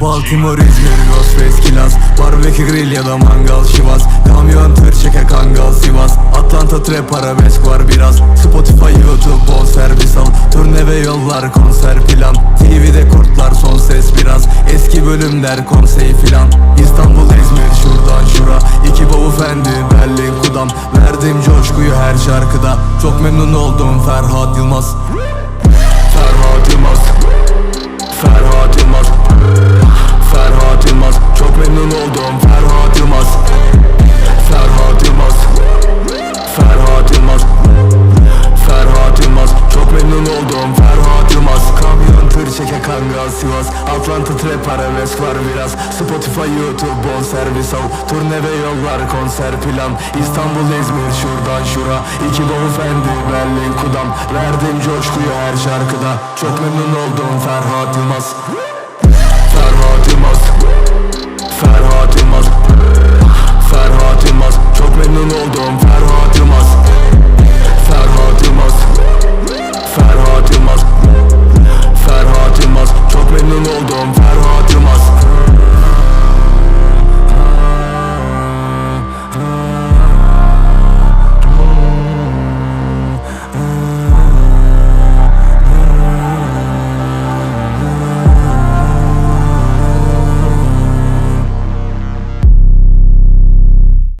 Baltimore, İzmir, Ghostface, Kilas Barbekü grill ya da mangal şivas. Kamyon tır çeker kangal Sivas. Atlanta trap arabesk var biraz. Spotify, YouTube, bol servis al. Turne ve yollar konser plan. TV'de kurtlar son ses biraz. Eski bölümler konsey filan. İstanbul, İzmir, şuradan şura. İki bavul fendi, Berlin, Kudam. Verdim coşkuyu her şarkıda. Çok memnun oldum Ferhat Yılmaz kangal Sivas Atlanta trap arabesk var biraz. Spotify YouTube bon servis al. Turne ve yollar konser plan. İstanbul İzmir şuradan şura. İki bolu fendi Berlin Kudam. Verdim coşkuyu her şarkıda. Çok memnun oldum Ferhat Yılmaz